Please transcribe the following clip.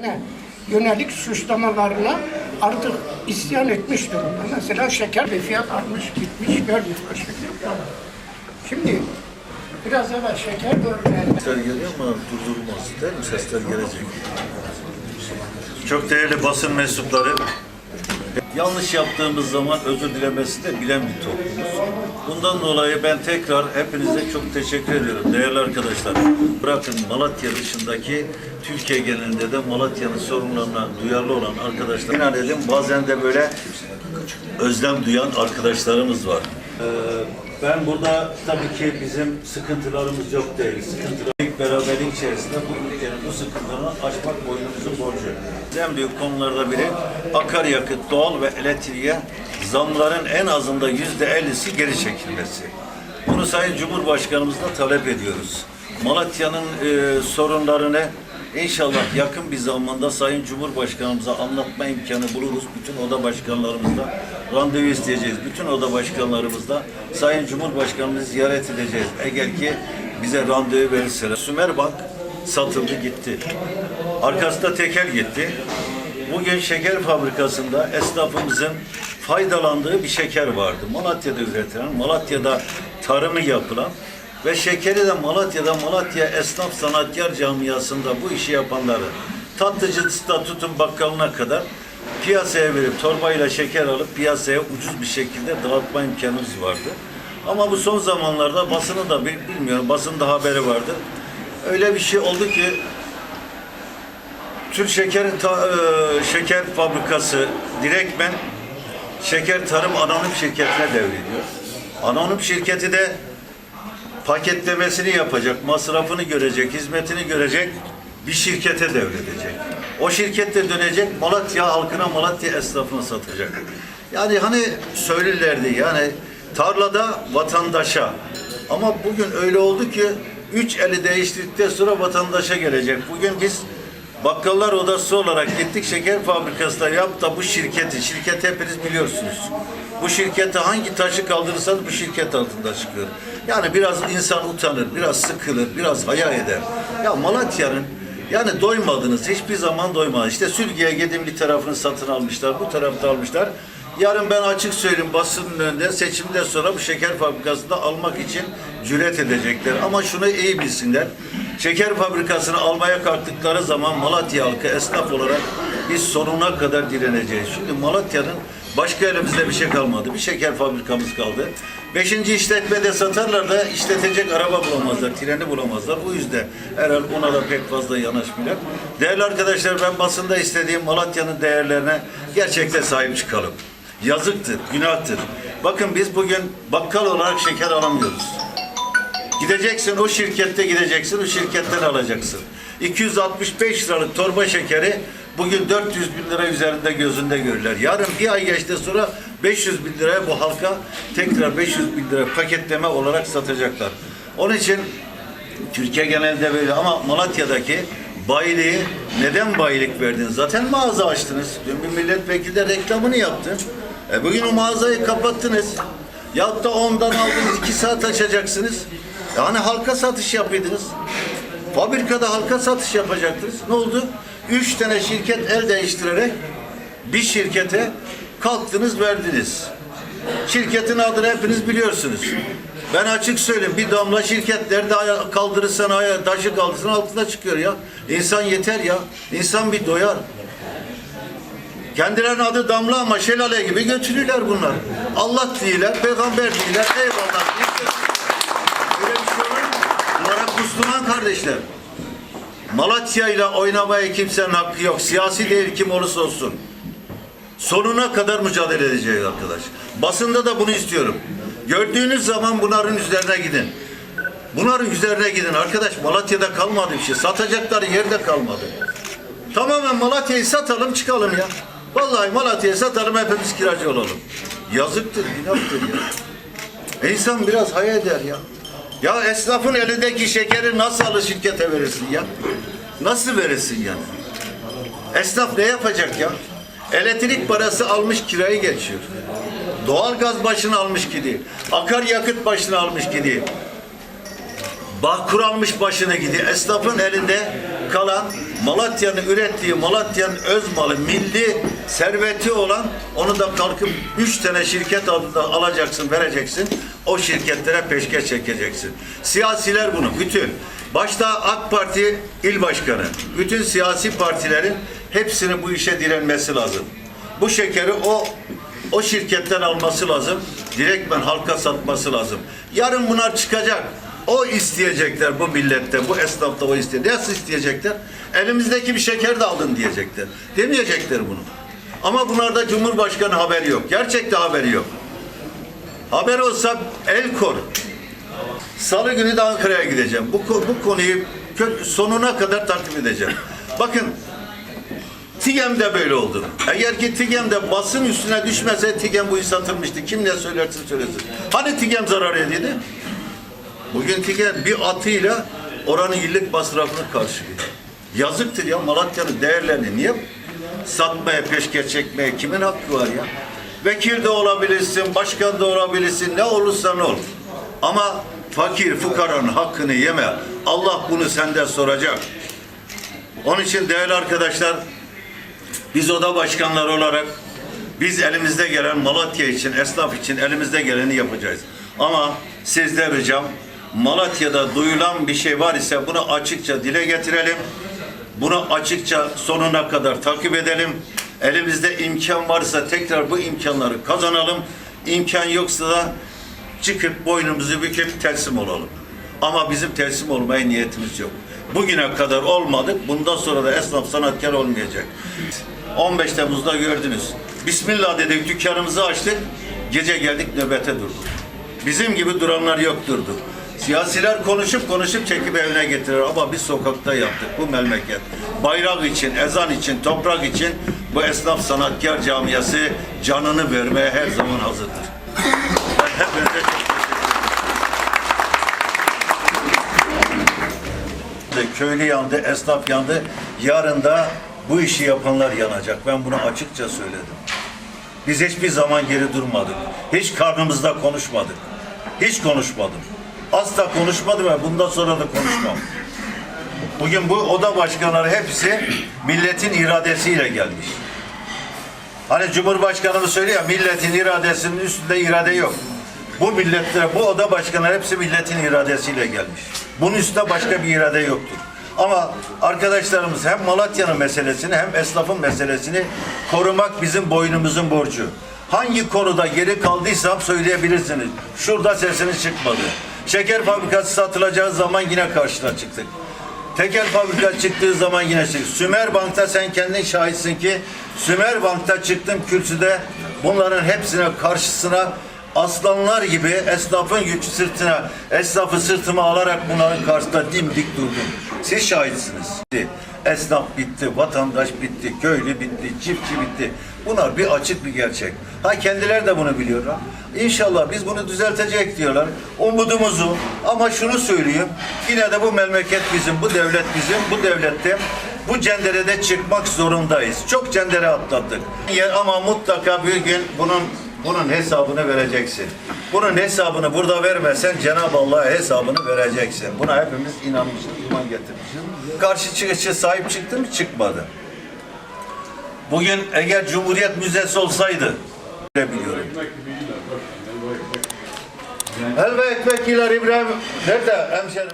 ne yönelik suçlamalarına artık isyan etmiş durumda. Mesela şeker bir fiyat artmış gitmiş görmüyor. Şimdi biraz evvel şeker örneğinde Sesler geliyor ama durdurulmaz değil mi? Sesler gelecek. Çok değerli basın mensupları, yanlış yaptığımız zaman özür dilemesi de bilen bir toplumuz. Bundan dolayı ben tekrar hepinize çok teşekkür ediyorum değerli arkadaşlar. Bırakın Malatya dışındaki Türkiye genelinde de Malatya'nın sorunlarına duyarlı olan arkadaşlar. İnan edin bazen de böyle özlem duyan arkadaşlarımız var. Ee, ben burada tabii ki bizim sıkıntılarımız yok değil. Sıkıntılar beraberlik içerisinde bu ülkenin bu sıkıntılarını aşmak boynumuzun borcu. En büyük konularda biri akaryakıt, doğal ve elektriğe zamların en azında yüzde ellisi geri çekilmesi. Bunu Sayın Cumhurbaşkanımızla talep ediyoruz. Malatya'nın e, sorunlarını İnşallah yakın bir zamanda Sayın Cumhurbaşkanımıza anlatma imkanı buluruz. Bütün oda başkanlarımızla randevu isteyeceğiz. Bütün oda başkanlarımızla Sayın Cumhurbaşkanımızı ziyaret edeceğiz. Eğer ki bize randevu verirseler. Sümerbank satıldı gitti. Arkasında tekel gitti. Bugün şeker fabrikasında esnafımızın faydalandığı bir şeker vardı. Malatya'da üretilen, Malatya'da tarımı yapılan ve şekeri de Malatya'da Malatya Esnaf Sanatkar Camiası'nda bu işi yapanları tatlıcısından tutun bakkalına kadar piyasaya verip torbayla şeker alıp piyasaya ucuz bir şekilde dağıtma imkanımız vardı. Ama bu son zamanlarda basını da bil- bilmiyorum, basında haberi vardı. Öyle bir şey oldu ki Türk Şeker e, Şeker Fabrikası direktmen Şeker Tarım Anonim Şirketi'ne devrediyor. Anonim şirketi de paketlemesini yapacak, masrafını görecek, hizmetini görecek bir şirkete devredecek. O şirket de dönecek Malatya halkına, Malatya esnafına satacak. Yani hani söylerlerdi yani tarlada vatandaşa ama bugün öyle oldu ki üç eli değiştirdikten sonra vatandaşa gelecek. Bugün biz Bakkallar Odası olarak gittik şeker fabrikasında yap da bu şirketi, şirket hepiniz biliyorsunuz. Bu şirkete hangi taşı kaldırırsanız bu şirket altında çıkıyor. Yani biraz insan utanır, biraz sıkılır, biraz hayal eder. Ya Malatya'nın yani doymadınız, hiçbir zaman doymadınız. İşte Sülgi'ye gidin bir tarafını satın almışlar, bu tarafta almışlar. Yarın ben açık söyleyeyim basının önünde seçimden sonra bu şeker fabrikasında almak için cüret edecekler. Ama şunu iyi bilsinler. Şeker fabrikasını almaya kalktıkları zaman Malatya halkı esnaf olarak biz sonuna kadar direneceğiz. Çünkü Malatya'nın başka elimizde bir şey kalmadı. Bir şeker fabrikamız kaldı. Beşinci işletmede satarlar da işletecek araba bulamazlar, treni bulamazlar. O yüzden herhalde ona da pek fazla yanaşmıyorlar. Değerli arkadaşlar ben basında istediğim Malatya'nın değerlerine gerçekten sahip çıkalım. Yazıktır, günahtır. Bakın biz bugün bakkal olarak şeker alamıyoruz. Gideceksin o şirkette gideceksin, o şirketten alacaksın. 265 liralık torba şekeri bugün 400 bin lira üzerinde gözünde görürler. Yarın bir ay geçti sonra 500 bin liraya bu halka tekrar 500 bin lira paketleme olarak satacaklar. Onun için Türkiye genelinde böyle ama Malatya'daki bayiliği neden bayilik verdin? Zaten mağaza açtınız. Dün bir milletvekili de reklamını yaptı. E bugün o mağazayı kapattınız. Ya da ondan aldınız iki saat açacaksınız. Yani halka satış yapıyordunuz. Fabrikada halka satış yapacaktınız. Ne oldu? Üç tane şirket el değiştirerek bir şirkete kalktınız verdiniz. Şirketin adını hepiniz biliyorsunuz. Ben açık söyleyeyim bir damla şirketlerde kaldırırsan aya, taşı kaldırırsan altında çıkıyor ya. İnsan yeter ya. İnsan bir doyar. Kendilerinin adı damla ama şelale gibi götürürler bunlar. Allah değiller, peygamber değiller, eyvallah. Böyle bir şey olur mu? Bunlar hep Müslüman kardeşler. Malatya ile oynamaya kimsenin hakkı yok. Siyasi değil kim olursa olsun. Sonuna kadar mücadele edeceğiz arkadaş. Basında da bunu istiyorum. Gördüğünüz zaman bunların üzerine gidin. Bunların üzerine gidin. Arkadaş Malatya'da kalmadı bir şey. Satacakları yerde kalmadı. Tamamen Malatya'yı satalım çıkalım ya. Vallahi Malatya'yı satalım hepimiz kiracı olalım. Yazıktır, günahtır ya. İnsan biraz hayal eder ya. Ya esnafın elindeki şekeri nasıl alır şirkete verirsin ya? Nasıl verirsin yani? Esnaf ne yapacak ya? Elektrik parası almış kirayı geçiyor. Doğalgaz başını almış gidiyor. Akaryakıt başını almış gidiyor. Bağkur almış başına gidiyor. Esnafın elinde kalan Malatya'nın ürettiği, Malatya'nın öz malı, milli serveti olan onu da kalkıp üç tane şirket adında alacaksın, vereceksin. O şirketlere peşkeş çekeceksin. Siyasiler bunu bütün. Başta AK Parti il başkanı, bütün siyasi partilerin hepsinin bu işe direnmesi lazım. Bu şekeri o o şirketten alması lazım. Direktmen halka satması lazım. Yarın bunlar çıkacak. O isteyecekler bu millette, bu esnafta o isteyecekler. Nasıl isteyecekler? Elimizdeki bir şeker de aldın diyecekler. Demeyecekler bunu. Ama bunlarda Cumhurbaşkanı haberi yok. Gerçekte haberi yok. Haber olsa el kor. Salı günü de Ankara'ya gideceğim. Bu, bu konuyu sonuna kadar takip edeceğim. Bakın TİGEM'de böyle oldu. Eğer ki TİGEM'de basın üstüne düşmese TİGEM bu iş satılmıştı. Kim ne söylerse söylesin. Hani TİGEM zarar edildi? Bugün TİGEM bir atıyla oranın yıllık masrafını karşılıyor. Yazıktır ya Malatya'nın değerlerini niye satmaya, peşkeş çekmeye kimin hakkı var ya? Vekil de olabilirsin, başkan da olabilirsin, ne olursan ol. Ama fakir, fukaranın hakkını yeme. Allah bunu senden soracak. Onun için değerli arkadaşlar, biz oda başkanları olarak biz elimizde gelen Malatya için, esnaf için elimizde geleni yapacağız. Ama sizde ricam Malatya'da duyulan bir şey var ise bunu açıkça dile getirelim. Bunu açıkça sonuna kadar takip edelim. Elimizde imkan varsa tekrar bu imkanları kazanalım. İmkan yoksa da çıkıp boynumuzu büküp teslim olalım. Ama bizim teslim olmaya niyetimiz yok. Bugüne kadar olmadık. Bundan sonra da esnaf sanatkar olmayacak. 15 Temmuz'da gördünüz. Bismillah dedik dükkanımızı açtık. Gece geldik nöbete durduk. Bizim gibi duranlar yok durdu. Siyasiler konuşup konuşup çekip evine getirir ama biz sokakta yaptık bu memleket. Bayrak için, ezan için, toprak için bu esnaf sanatkar camiası canını vermeye her zaman hazırdır. Ben hepinize çok yandı, köylü yandı, esnaf yandı. Yarın da bu işi yapanlar yanacak. Ben bunu açıkça söyledim. Biz hiçbir zaman geri durmadık. Hiç karnımızda konuşmadık. Hiç konuşmadım. Asla konuşmadım ve bundan sonra da konuşmam. Bugün bu oda başkanları hepsi milletin iradesiyle gelmiş. Hani Cumhurbaşkanımız söylüyor milletin iradesinin üstünde irade yok. Bu milletlere, bu oda başkanları hepsi milletin iradesiyle gelmiş. Bunun üstünde başka bir irade yoktur. Ama arkadaşlarımız hem Malatya'nın meselesini hem esnafın meselesini korumak bizim boynumuzun borcu. Hangi konuda geri kaldıysam söyleyebilirsiniz. Şurada sesiniz çıkmadı. Şeker fabrikası satılacağı zaman yine karşına çıktık. Tekel fabrika çıktığı zaman yine çık. Sümer Bank'ta sen kendin şahitsin ki Sümer Bank'ta çıktım kürsüde bunların hepsine karşısına aslanlar gibi esnafın yük sırtına, esnafı sırtıma alarak bunların karşısında dimdik durdum. Siz şahitsiniz. Esnaf bitti, vatandaş bitti, köylü bitti, çiftçi bitti. Bunlar bir açık bir gerçek. Ha kendileri de bunu biliyorlar. İnşallah biz bunu düzeltecek diyorlar. Umudumuzu ama şunu söyleyeyim. Yine de bu memleket bizim, bu devlet bizim, bu devlette bu cenderede çıkmak zorundayız. Çok cendere atlattık. Ama mutlaka bir gün bunun bunun hesabını vereceksin. Bunun hesabını burada vermezsen Cenab-ı Allah'a hesabını vereceksin. Buna hepimiz inanmışız, iman getirmişiz. Karşı çıkışı sahip çıktı mı? Çıkmadı. Bugün eğer Cumhuriyet Müzesi olsaydı biliyorum. Helva ekmek yiler İbrahim. Nerede hemşerim?